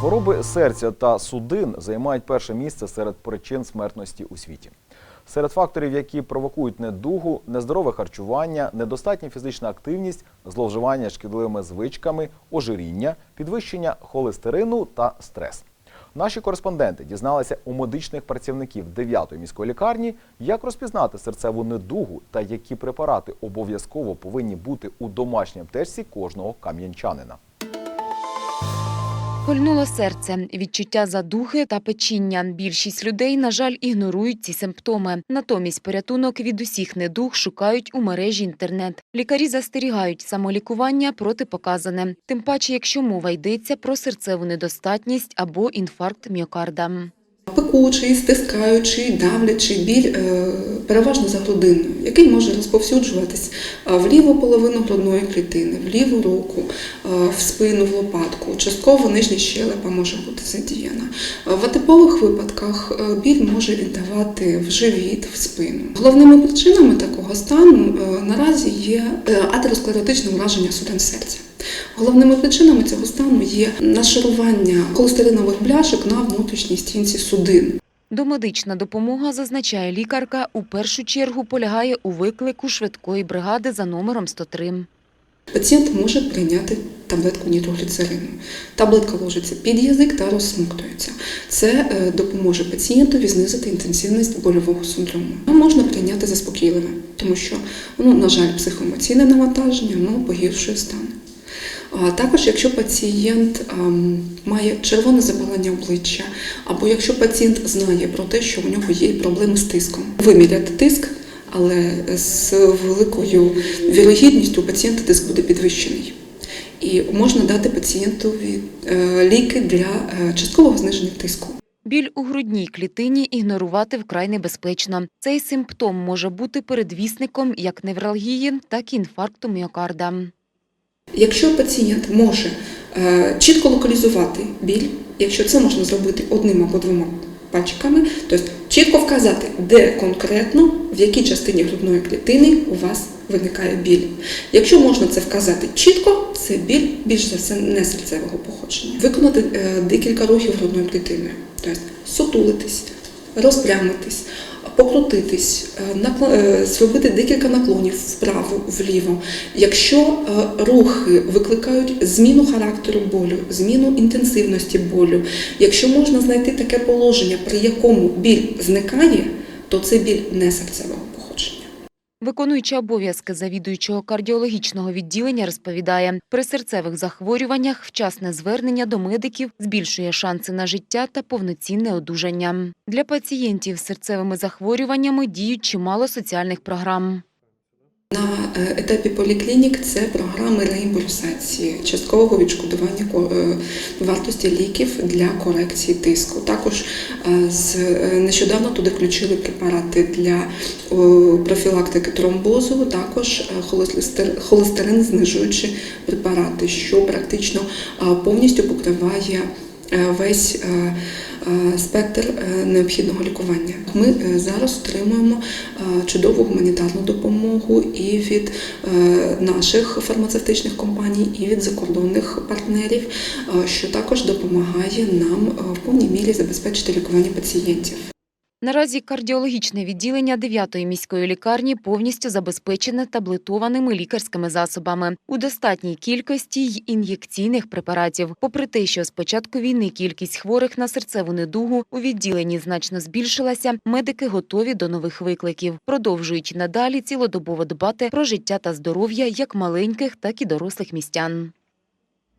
Хвороби серця та судин займають перше місце серед причин смертності у світі. Серед факторів, які провокують недугу, нездорове харчування, недостатня фізична активність, зловживання шкідливими звичками, ожиріння, підвищення холестерину та стрес. Наші кореспонденти дізналися у медичних працівників 9-ї міської лікарні, як розпізнати серцеву недугу та які препарати обов'язково повинні бути у домашній аптечці кожного кам'янчанина. Кольнуло серце, відчуття задухи та печіння. Більшість людей, на жаль, ігнорують ці симптоми. Натомість порятунок від усіх недуг шукають у мережі інтернет. Лікарі застерігають самолікування протипоказане. Тим паче, якщо мова йдеться про серцеву недостатність або інфаркт міокарда. Пекучий, стискаючий, давлячий біль е, переважно за грудиною, який може розповсюджуватись е, в ліву половину грудної клітини, в ліву руку, е, в спину, в лопатку. Частково нижня щелепа може бути задіяна. В атипових випадках біль може віддавати в живіт, в спину. Головними причинами такого стану наразі є атеросклеротичне ураження судин серця. Головними причинами цього стану є нашарування холестеринових бляшок на внутрішній стінці судин. Домедична допомога, зазначає лікарка, у першу чергу полягає у виклику швидкої бригади за номером 103. Пацієнт може прийняти таблетку нітрогліцерину. Таблетка ложиться під язик та розсмоктується. Це е, допоможе пацієнтові знизити інтенсивність больового синдрому. А Можна прийняти заспокійливе, тому що, ну, на жаль, психоемоційне навантаження ну, погіршує стан. А також, якщо пацієнт ем, має червоне запалення обличчя, або якщо пацієнт знає про те, що у нього є проблеми з тиском, виміряти тиск, але з великою вірогідністю у пацієнта тиск буде підвищений. І можна дати пацієнтові е, ліки для е, часткового зниження тиску. Біль у грудній клітині ігнорувати вкрай небезпечно. Цей симптом може бути передвісником як невралгії, так і інфаркту міокарда. Якщо пацієнт може е, чітко локалізувати біль, якщо це можна зробити одним або двома пальчиками, тобто чітко вказати, де конкретно, в якій частині грудної клітини у вас виникає біль. Якщо можна це вказати чітко, це біль більш за все не серцевого походження. Виконати е, декілька рухів грудною клітиною, тобто сутулитись, розпрямитись, покрутитись, е, е, зробити декілька наклонів вправо, вліво. Якщо е, рухи викликають зміну характеру болю, зміну інтенсивності болю, якщо можна знайти таке положення, при якому біль зникає, то це біль не походження. Виконуюча обов'язки завідуючого кардіологічного відділення розповідає, при серцевих захворюваннях вчасне звернення до медиків збільшує шанси на життя та повноцінне одужання. Для пацієнтів з серцевими захворюваннями діють чимало соціальних програм. На е, етапі поліклінік це програми реімбурсації, часткового відшкодування е, вартості ліків для корекції тиску. Також е, нещодавно туди включили препарати для профілактики тромбозу, також холестерин знижуючі препарати, що практично повністю покриває весь спектр е, необхідного лікування. Ми е, зараз отримуємо е, чудову гуманітарну допомогу і від е, наших фармацевтичних компаній, і від закордонних партнерів, е, що також допомагає нам е, в повній мірі забезпечити лікування пацієнтів. Наразі кардіологічне відділення 9-ї міської лікарні повністю забезпечене таблетованими лікарськими засобами у достатній кількості й ін'єкційних препаратів. Попри те, що з початку війни кількість хворих на серцеву недугу у відділенні значно збільшилася, медики готові до нових викликів. Продовжують надалі цілодобово дбати про життя та здоров'я як маленьких, так і дорослих містян.